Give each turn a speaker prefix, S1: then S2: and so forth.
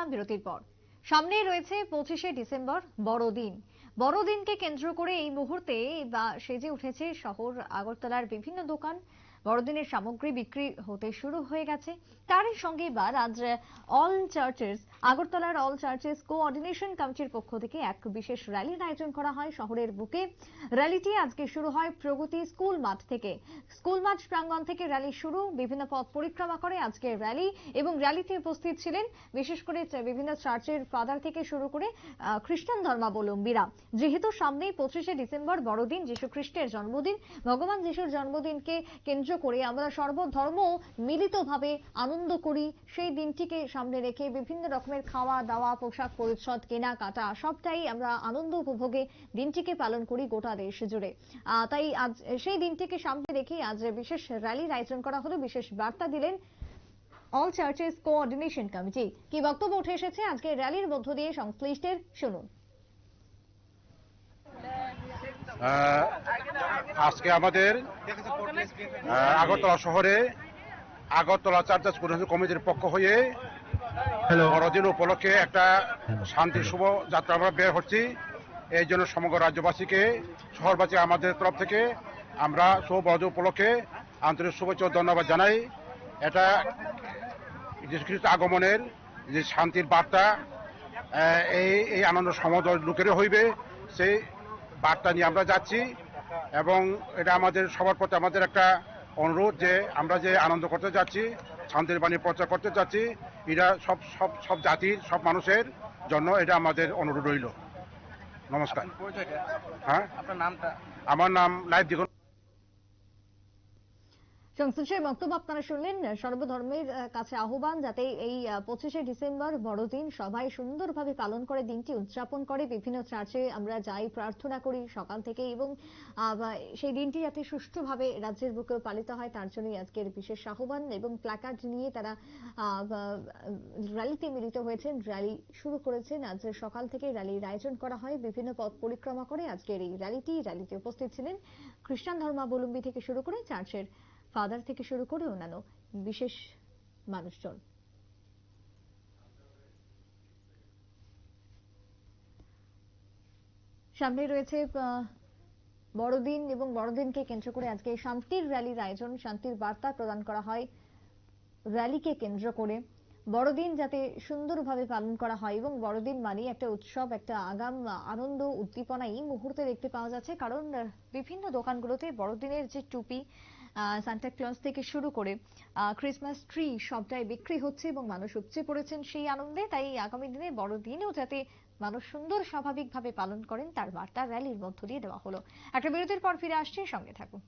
S1: ফিরলাম বিরতির পর। সামনেই রয়েছে পঁচিশে ডিসেম্বর, বড়দিন। বড়দিনকে কেন্দ্র করে এই মুহূর্তে সেজে উঠেছে শহর, আগরতলার বিভিন্ন দোকান বড়দিনের সামগ্রী বিক্রি হতে শুরু হয়ে গেছে। তারই সঙ্গে এবার আজ অল চার্চেস আগরতলার অল চার্চেস কোঅর্ডিনেশন কমিটির পক্ষ থেকে এক বিশেষ র্যালির আয়োজন করা হয় শহরের বুকে। র্যালিটি আজকে শুরু হয় প্রগতি স্কুল মাঠ থেকে। স্কুল মাঠ প্রাঙ্গণ থেকে র্যালি শুরু, বিভিন্ন পথ পরিক্রমা করে আজকে র্যালি এবং র্যালিতে উপস্থিত ছিলেন বিশেষ করে বিভিন্ন চার্চের ফাদার থেকে শুরু করে খ্রিস্টান ধর্মাবলম্বীরা। যেহেতু সামনেই পঁচিশে ডিসেম্বর বড়দিন যীশু খ্রিস্টের জন্মদিন, ভগবান যিশুর জন্মদিনকে কেন্দ্র করে আমরা সর্বধর্ম মিলিতভাবে আনন্দ করি। সেই দিনটিকে সামনে রেখে বিভিন্ন রকমের খাওয়া দাওয়া, পোশাক পরিচ্ছদ, কেনাকাটা, সবটাই আমরা আনন্দ উপভোগে দিনটিকে পালন করি গোটা দেশ জুড়ে। তাই আজ সেই দিনটিকে সামনে রেখে আজ বিশেষ র্যালির আয়োজন করা হলো। বিশেষ বার্তা দিলেন অল চার্চেস কোঅর্ডিনেশন কমিটি। কি বক্তব্য উঠে এসেছে? আজকে র্যালির মধ্য দিয়ে সংশ্লিষ্টের শুনুন।
S2: আজকে আমাদের আগরতলা শহরে আগরতলা চার্জাস কোর্ডিনেশন কমিটির পক্ষ হয়ে বড়দিন উপলক্ষে একটা শান্তি শুভ যাত্রা আমরা বের হচ্ছি এই জন্য সমগ্র রাজ্যবাসীকে শহরবাসী আমাদের তরফ থেকে আমরা শুভ বড়দিন উপলক্ষে আন্তরিক শুভেচ্ছা ধন্যবাদ জানাই। এটা যীশু খ্রিস্ট আগমনের যে শান্তির বার্তা এই এই আনন্দ সমদল লোকেরও হইবে সেই বার্তা নিয়ে আমরা যাচ্ছি। এবং এটা আমাদের সবার প্রতি আমাদের একটা অনুরোধ যে আমরা যে আনন্দ করতে যাচ্ছি শান্তির বাণী প্রচার করতে যাচ্ছি এটা সব সব সব জাতির সব মানুষের জন্য এটা আমাদের অনুরোধ রইল। নমস্কার। হ্যাঁ? আমার নাম লাইভ দ্বিগুণ
S1: সংশ্লিষ্টের বক্তব্য আপনারা শুনলেন। সর্বধর্মের কাছে আহ্বান যাতে এই পঁচিশে ডিসেম্বর বড়দিন সবাই সুন্দরভাবে পালন করে, দিনটি উদযাপন করে, বিভিন্ন চার্চে আমরা যাই, প্রার্থনা করি সকাল থেকে এবং সেই দিনটি যাতে সুষ্ঠুভাবে রাজ্যের বুকেও পালিত হয়, তার জন্যই আজকের বিশেষ আহ্বান এবং প্ল্যাকার্ড নিয়ে তারা র্যালিতে মিলিত হয়েছেন। র্যালি শুরু করেছেন। আজ সকাল থেকে র্যালির আয়োজন করা হয়। বিভিন্ন পথ পরিক্রমা করে আজকের এই র্যালিটি র্যালিতে উপস্থিত ছিলেন খ্রিস্টান ধর্মাবলম্বী থেকে শুরু করে চার্চের ফাদার থেকে শুরু করে অন্যান্য বিশেষ মানুষজন। সামনে রয়েছে বড়দিন এবং বড়দিনকে কেন্দ্র করে আজকে শান্তির র্যালির আয়োজন। শান্তির বার্তা প্রদান করা হয় র্যালিকে কেন্দ্র করে। বড়দিন যাতে সুন্দরভাবে পালন করা হয় এবং বড়দিন মানে একটা উৎসব, একটা আগাম, আনন্দ, উদ্দীপনা এই মুহূর্তে দেখতে পাওয়া যাচ্ছে। কারণ বিভিন্ন দোকানগুলোতে বড়দিনের যে টুপি সান্টা ক্লজ থেকে শুরু করে ক্রিসমাস ট্রি সবটাই বিক্রি হচ্ছে এবং মানুষ উপচে পড়েছেন সেই আনন্দে। তাই আগামী দিনে বড়দিনেও যাতে মানুষ সুন্দর স্বাভাবিকভাবে পালন করেন, তার বার্তা র্যালির মধ্য দিয়ে দেওয়া হলো। একটা বিরতির পর ফিরে আসছে, সঙ্গে থাকুন।